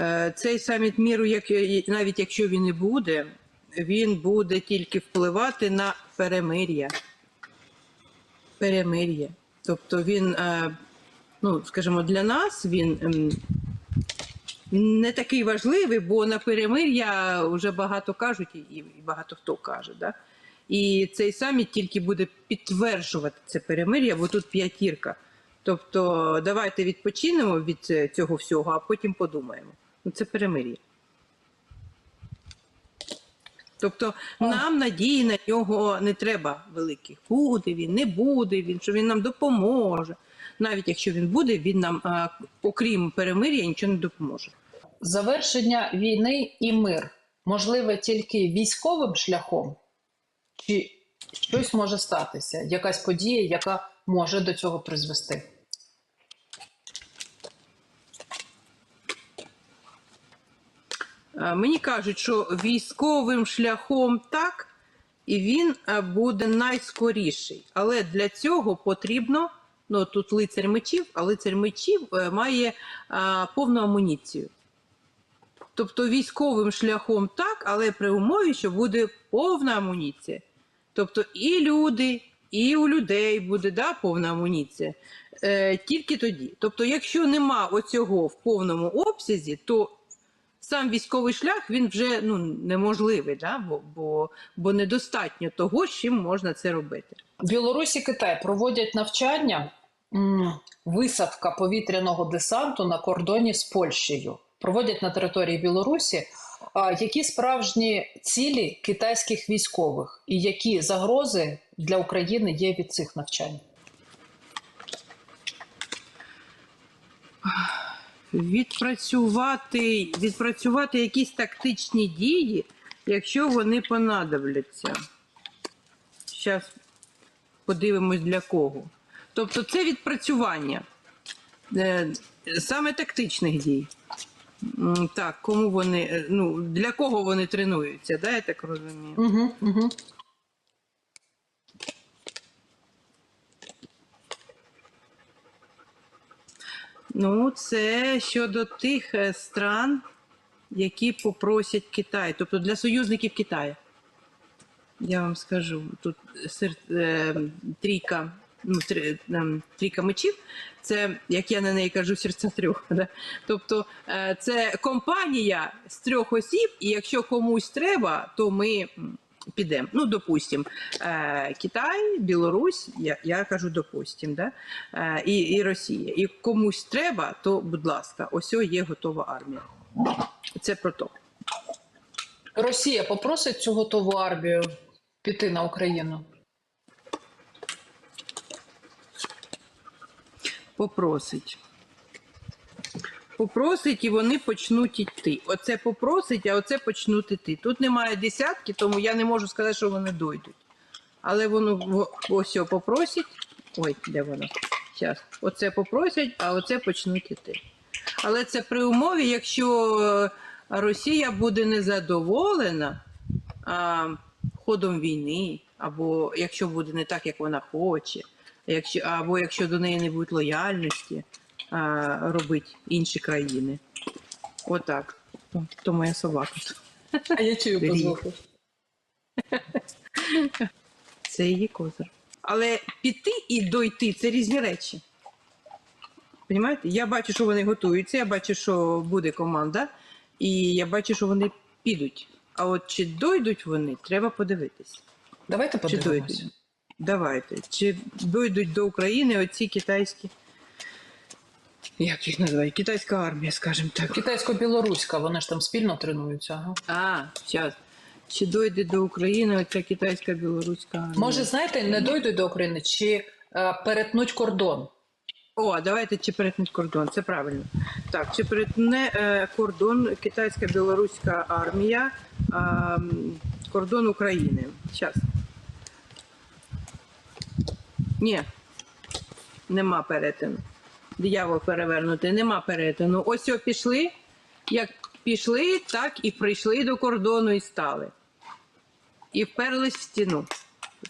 Е, Цей саміт міру, як, навіть якщо він і буде, він буде тільки впливати на перемир'я. Перемир'я. Тобто він, е, ну, скажімо, для нас він ем, не такий важливий, бо на перемир'я вже багато кажуть і багато хто каже. Да? І цей саміт тільки буде підтверджувати це перемир'я, бо тут п'ятірка. Тобто давайте відпочинемо від е, цього всього, а потім подумаємо. Ну це перемир'я. Тобто нам надії на нього не треба великих. Буде він, не буде він, що він нам допоможе. Навіть якщо він буде, він нам, а, окрім перемир'я, нічого не допоможе. Завершення війни і мир можливе тільки військовим шляхом, чи щось може статися, якась подія, яка може до цього призвести? А, Мені кажуть, що військовим шляхом так, і він буде найскоріший. Але для цього потрібно, ну тут лицар мечів, а лицар мечів е, має а, повну амуніцію. Тобто військовим шляхом так, але при умові, що буде повна амуніція. Тобто і люди, і у людей буде да, повна амуніція. Е, тільки тоді. Тобто, якщо нема оцього в повному обсязі, то сам військовий шлях він вже ну, неможливий, да? бо, бо, бо недостатньо того, з чим можна це робити. Білорусь і Китай проводять навчання висадка повітряного десанту на кордоні з Польщею. Проводять на території Білорусі. Які справжні цілі китайських військових і які загрози для України є від цих навчань? Відпрацювати, відпрацювати якісь тактичні дії, якщо вони понадобляться. Зараз подивимось для кого. Тобто це відпрацювання е, саме тактичних дій. Так, кому вони, е, ну, для кого вони тренуються, да, я так розумію. Угу, угу. Ну, це щодо тих е, стран, які попросять Китай, тобто для союзників Китаю. Я вам скажу, тут сер, е, трійка, ну, три, ем, трійка мечів, це, як я на неї кажу, серця трьох. Да? Тобто е, це компанія з трьох осіб, і якщо комусь треба, то ми підемо. Ну, допустим, е, Китай, Білорусь, я, я кажу, допустим, да? е, і, і Росія. І комусь треба, то, будь ласка, ось є готова армія. Це про то. Росія попросить цю готову армію піти на Україну. Попросить. Попросить і вони почнуть йти. Оце попросить, а оце почнуть йти. Тут немає десятки, тому я не можу сказати, що вони дойдуть. Але воно ось попросить. Ой, де воно? Зараз. Оце попросять, а оце почнуть йти. Але це при умові, якщо е, Росія буде незадоволена а, ходом війни, або якщо буде не так, як вона хоче, якщо, або якщо до неї не будуть лояльності робити інші країни. Отак. То, то моя собака. А я чую по звуку? Це її козир. Але піти і дойти це різні речі. Понімаєте? Я бачу, що вони готуються, я бачу, що буде команда, і я бачу, що вони підуть. А от чи дойдуть вони, треба подивитись. Давайте Чи дойдуть? Давайте. Чи дойдуть до України оці китайські. Як їх називають? Китайська армія, скажімо так. Китайсько-білоруська, вони ж там спільно тренуються. Ага. А, зараз. Чи дойде до України оця китайська білоруська армія? Може, знаєте, не дойдуть до України чи е, перетнуть кордон. О, давайте чи перетнуть кордон, це правильно. Так, чи перетне е, кордон китайська білоруська армія, е, кордон України. Зараз. Ні. Нема перетину. Диявол перевернутий, нема перетину. Ось о, пішли. Як пішли, так і прийшли до кордону і стали. І вперлись в стіну.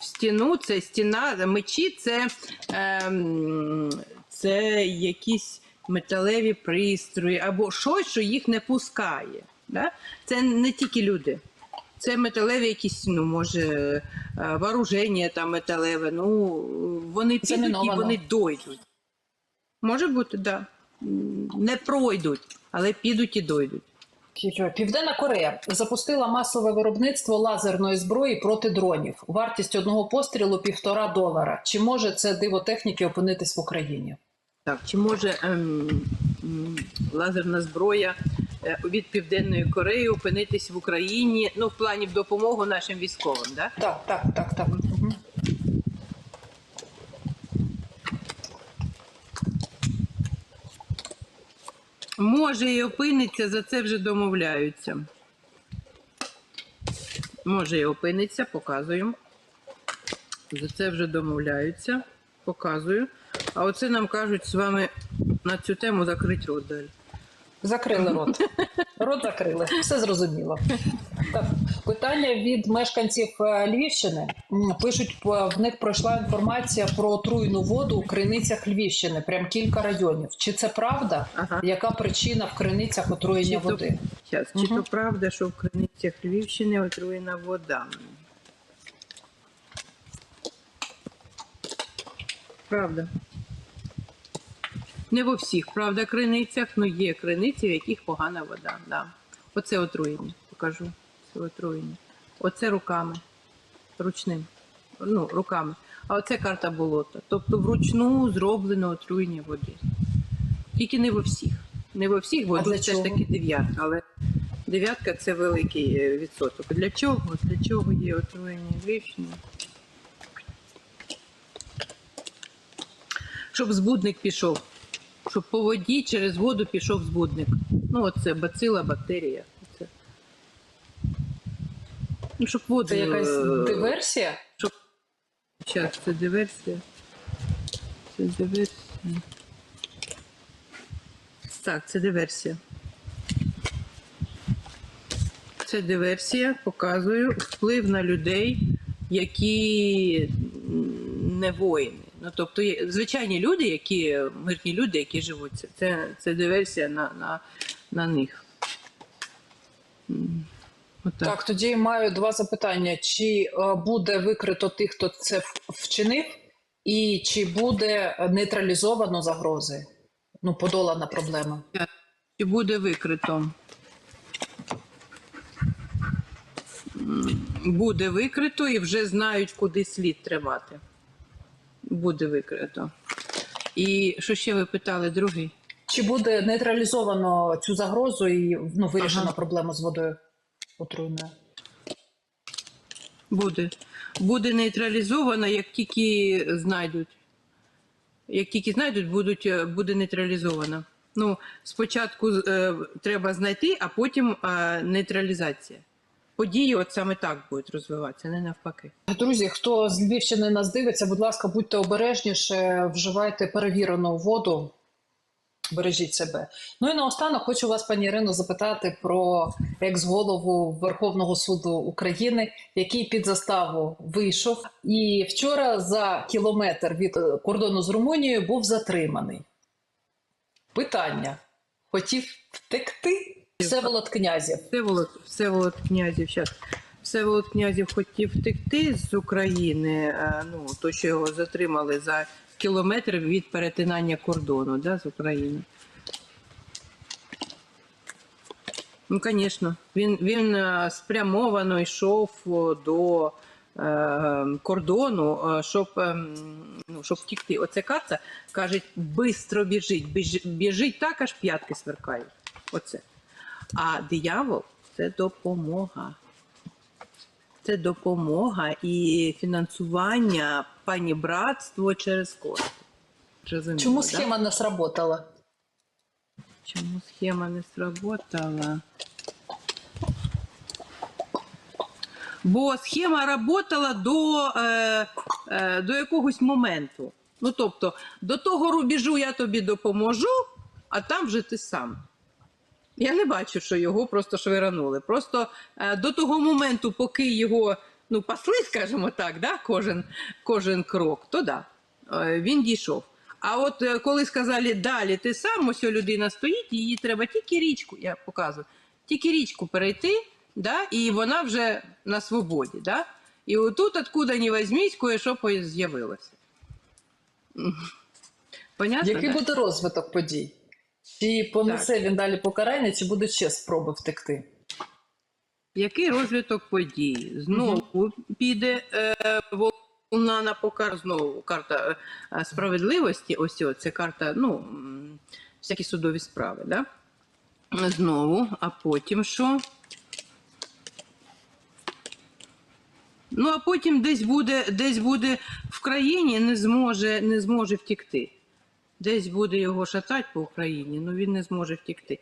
В стіну це стіна, мечі це, ем, це якісь металеві пристрої або щось, що їх не пускає. Да? Це не тільки люди. Це металеві якісь, ну, може, е, вооруження там металеве. Ну, вони підуть і вони дойдуть. Може бути, так. Да. Не пройдуть, але підуть і дойдуть. Південна Корея запустила масове виробництво лазерної зброї проти дронів. Вартість одного пострілу півтора долара. Чи може це диво техніки опинитись в Україні? Так, чи може ем, лазерна зброя е, від Південної Кореї опинитись в Україні, ну, в плані допомоги нашим військовим, да? Так, так, так, так. Може і опиниться, за це вже домовляються. Може і опиниться, показую. За це вже домовляються, показую. А оце нам кажуть з вами на цю тему закрити рот далі. Закрили рот. Рот закрили. Все зрозуміло. Так, питання від мешканців е, Львівщини. Пишуть, в них пройшла інформація про отруєну воду у криницях Львівщини, прям кілька районів. Чи це правда? Ага. Яка причина в криницях отруєння Чи то- води? Щас, Чи то правда, що в криницях Львівщини отруєна вода? Правда. Не во всіх, правда, криницях, але є криниці, в яких погана вода. Да. Оце отруєння, покажу. Це отруєння. Оце руками. Ручним. Ну, руками. А оце карта болота. Тобто вручну зроблено отруєння води. Тільки не во всіх. Не во всіх, бо все ж таки дев'ятка, але дев'ятка це великий е, відсоток. Для чого? Для чого є отруєння Львівщини? Щоб збудник пішов. Щоб по воді через воду пішов збудник. Ну, оце бацила, бактерія. Оце. Ну, щоб воду. Це якась е, диверсія? Зараз, це диверсія. Це диверсія. Так, це диверсія. Це диверсія, показую вплив на людей, які не воїни. Ну, тобто, звичайні люди, які мирні люди, які живуть. Це- Це, диверсія на, на, на них. Отак. Так, тоді маю два запитання: чи е, буде викрито тих, хто це вчинив, і чи буде нейтралізовано загрози? Ну, подолана проблема. Чи буде викрито? Буде викрито і вже знають, куди слід тримати. Буде викрито. І що ще ви питали, другий? Чи буде нейтралізовано цю загрозу і ну, вирішена Ага. проблема з водою отруйною? Буде. Буде нейтралізовано, як тільки знайдуть. Як тільки знайдуть, будуть, е, буде нейтралізовано. Ну, спочатку е, треба знайти, а потім е, нейтралізація. Події от саме так будуть розвиватися, не навпаки. Друзі, хто з Львівщини нас дивиться, будь ласка, будьте обережніше, вживайте перевірену воду, бережіть себе. Ну і наостанок хочу вас, пані Ірино, запитати про екс-голову Верховного суду України, який під заставу вийшов. І вчора за кілометр від кордону з Румунією був затриманий. Питання: хотів втекти? Всеволод Князів. Всеволод, Всеволод Князів щас. Всеволод Князів хотів втекти з України, е, ну, то, що його затримали за кілометр від перетинання кордону да, з України. Ну, звісно, він, він е, спрямовано йшов до е, кордону, е, щоб, ну, щоб втікти. Оце карта каже, бистро біжить, біжить так, аж п'ятки сверкають. Оце. А диявол це допомога. Це допомога і фінансування панібратство через кошти. Чому да? схема не сработала? Чому схема не сработала? Бо схема работала до, е, е, до якогось моменту. Ну, тобто, до того рубежу я тобі допоможу, а там вже ти сам. Я не бачу, що його просто швиранули. Просто е, до того моменту, поки його ну, пасли, скажімо так, да, кожен, кожен крок, то да, е, він дійшов. А от е, коли сказали далі, ти сам, ось людина стоїть, їй треба тільки річку, я показую, тільки річку перейти, да, і вона вже на свободі. Да? І отут, откуда не візьміть, кое-що з'явилося. Понятно? Який да? буде розвиток подій? Чи понесе він далі покарання, чи будуть ще спроби втекти? Який розвиток подій? Знову піде е, волна на покар, знову карта е, справедливості. Ось о, це карта, ну, всякі судові справи, да? Знову, а потім що? Ну, а потім десь буде, десь буде в країні, не зможе, не зможе втікти. Десь буде його шатати по Україні, ну він не зможе втікти.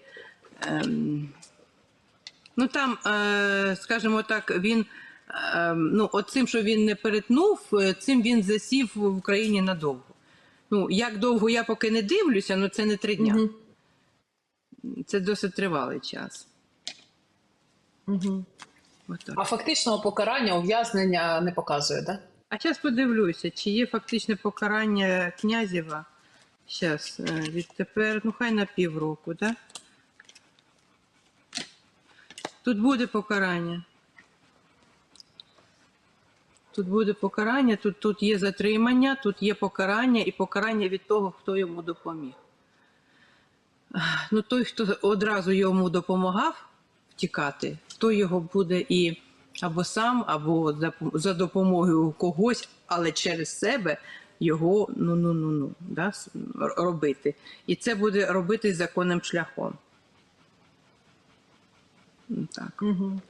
Ем, Ну там, е, скажімо так, він е, ну, от цим, що він не перетнув, е, цим він засів в Україні надовго. Ну, як довго я поки не дивлюся, ну це не три дня. Мгм. Це досить тривалий час. Отак. А фактичного покарання ув'язнення не показує, так? А зараз подивлюся, чи є фактичне покарання князєва. Зараз, відтепер, ну хай на півроку, да? Тут буде покарання. Тут буде покарання, тут, тут є затримання, тут є покарання і покарання від того, хто йому допоміг. Ну, той, хто одразу йому допомагав втікати, той його буде і або сам, або за допомогою когось, але через себе його ну ну ну ну да, робити. І це буде робити законним шляхом. Так. Угу.